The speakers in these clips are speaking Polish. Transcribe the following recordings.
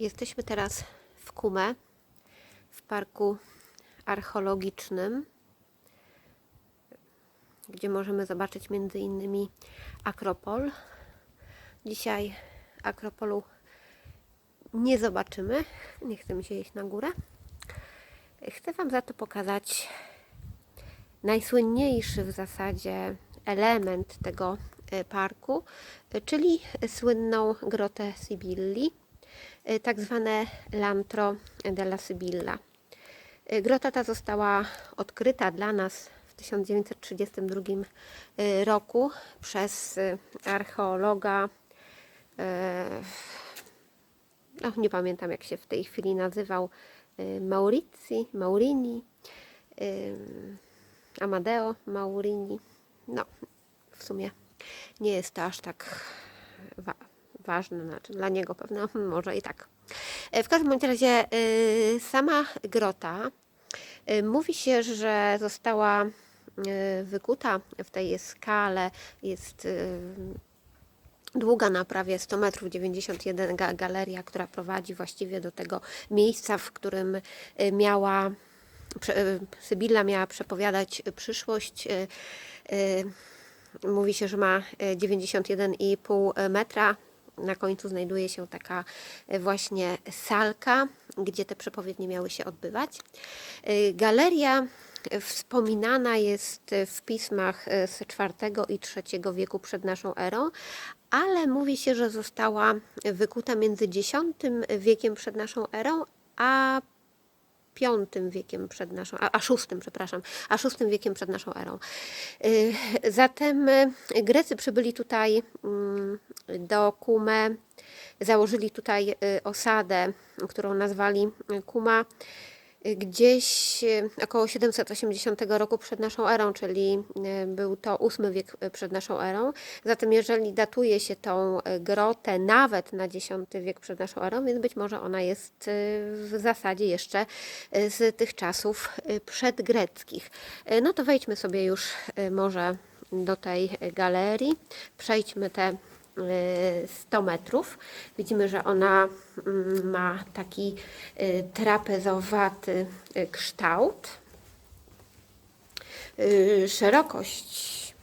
Jesteśmy teraz w Kume, w parku archeologicznym, gdzie możemy zobaczyć między innymi Akropol. Dzisiaj Akropolu nie zobaczymy, nie chce mi się iść na górę. Chcę Wam za to pokazać najsłynniejszy w zasadzie element tego e, parku, e, czyli słynną grotę Sibilli, tak zwane Lantro della Sibilla. E, Grota ta została odkryta dla nas w 1932 e, roku przez archeologa, no, nie pamiętam jak się w tej chwili nazywał, Maurizi, Maurini, Amadeo Maurini. No, w sumie nie jest to aż tak ważne, znaczy dla niego pewno może i tak. E, W każdym razie y, sama grota y, mówi się, że została wykuta w tej skale, jest długa na prawie 100 metrów, 91 ga- galeria, która prowadzi właściwie do tego miejsca, w którym miała Sybilla miała przepowiadać przyszłość. Mówi się, że ma y, 91,5 metra. Na końcu znajduje się taka y, właśnie salka, gdzie te przepowiednie miały się odbywać. Y, Galeria wspominana jest w pismach z IV i III wieku przed naszą erą, ale mówi się, że została wykuta między X wiekiem przed naszą erą, a V wiekiem przed naszą, a, a przepraszam, a VI wiekiem przed naszą erą. Y, Zatem y, Grecy przybyli tutaj mm, do Kume, założyli tutaj y, osadę, którą nazwali Kuma, gdzieś y, około 780 roku przed naszą erą, czyli y, był to VIII wiek y, przed naszą erą. Zatem jeżeli datuje się tą grotę nawet na X wiek przed naszą erą, więc być może ona jest w zasadzie jeszcze z tych czasów przedgreckich. No to wejdźmy sobie już może do tej galerii, przejdźmy te 100 metrów. Widzimy, że ona mm, ma taki y, trapezowaty y, kształt. Y, Szerokość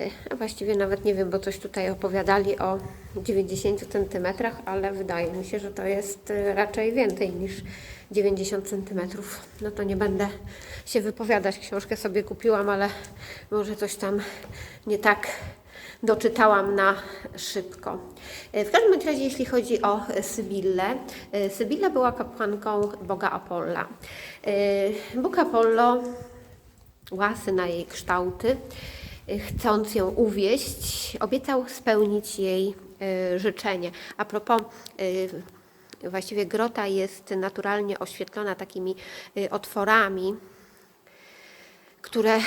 y, a właściwie nawet nie wiem, bo coś tutaj opowiadali o 90 cm, ale wydaje mi się, że to jest y, raczej więcej niż 90 cm. No to nie będę się wypowiadać. Książkę sobie kupiłam, ale może coś tam nie tak doczytałam na szybko. Y, W każdym razie, jeśli chodzi o Sybillę, y, Sybilla była kapłanką boga Apolla. Y, Bóg Apollo łasy na jej kształty, chcąc ją uwieść, obiecał spełnić jej życzenie. A propos, właściwie grota jest naturalnie oświetlona takimi otworami, które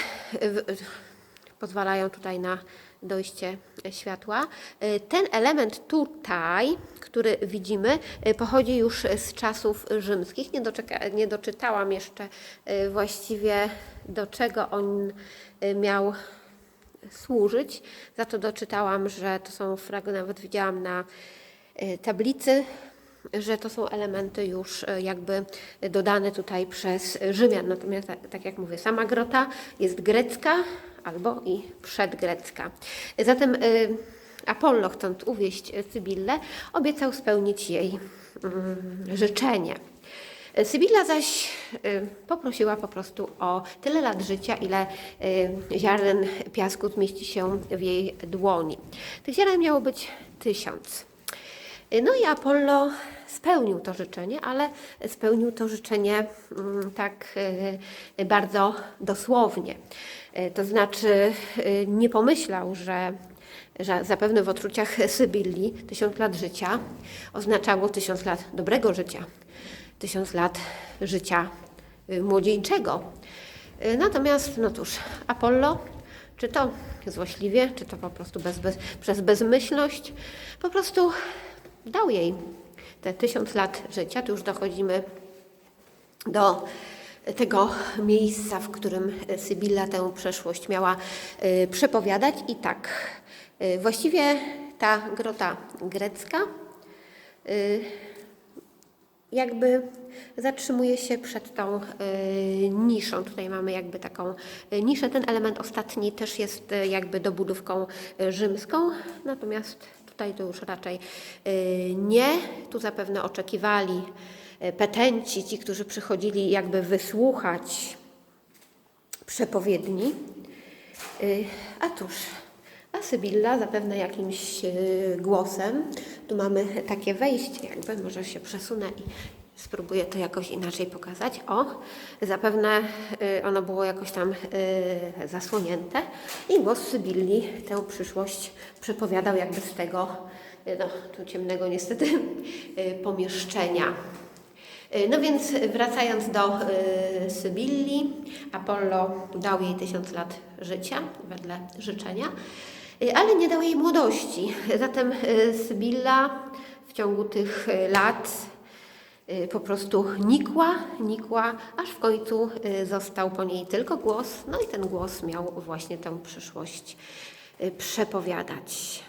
pozwalają tutaj na dojście światła. Y, Ten element tutaj, który widzimy, y, pochodzi już z czasów rzymskich. Nie, doczeka, nie doczytałam jeszcze y, właściwie do czego on miał służyć. Za to doczytałam, że to są fragmenty, nawet widziałam na tablicy, że to są elementy już y, jakby dodane tutaj przez Rzymian. Natomiast tak, tak jak mówię, sama grota jest grecka albo i przedgrecka. Zatem y, Apollo, chcąc uwieść Sybillę, obiecał spełnić jej mm, życzenie. Sybilla zaś poprosiła po prostu o tyle lat życia, ile ziaren piasku zmieści się w jej dłoni. Tych ziaren miało być tysiąc. No i Apollo spełnił to życzenie, ale spełnił to życzenie mm, tak y, bardzo dosłownie. Y, To znaczy y, nie pomyślał, że że zapewne w odczuciach Sybilli tysiąc lat życia oznaczało tysiąc lat dobrego życia, tysiąc lat życia młodzieńczego. Natomiast, no cóż, Apollo, czy to złośliwie, czy to po prostu bez, bez, przez bezmyślność, po prostu dał jej te tysiąc lat życia. Tu już dochodzimy do tego miejsca, w którym Sybilla tę przeszłość miała y, przepowiadać. I tak, y, właściwie ta grota grecka y, jakby zatrzymuje się przed tą niszą. Tutaj mamy jakby taką niszę. Ten element ostatni też jest jakby dobudówką rzymską, natomiast tutaj to już raczej y, nie. Tu zapewne oczekiwali y, petenci, ci, którzy przychodzili jakby wysłuchać przepowiedni. Y, A tuż, a Sybilla zapewne jakimś głosem. Tu mamy takie wejście, jakby może się przesunę i spróbuję to jakoś inaczej pokazać. O, zapewne y, ono było jakoś tam y, zasłonięte i głos Sybilli tę przyszłość przepowiadał jakby z tego, y, no tu ciemnego niestety, pomieszczenia. No więc wracając do Sybilli, Apollo dał jej tysiąc lat życia wedle życzenia, ale nie dał jej młodości. Zatem Sybilla w ciągu tych lat po prostu nikła, nikła, aż w końcu y, został po niej tylko głos, no i ten głos miał właśnie tę przyszłość y, przepowiadać.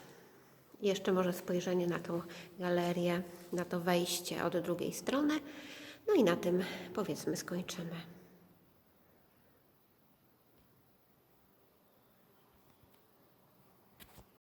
Jeszcze może spojrzenie na tą galerię, na to wejście od drugiej strony. No i na tym powiedzmy skończymy.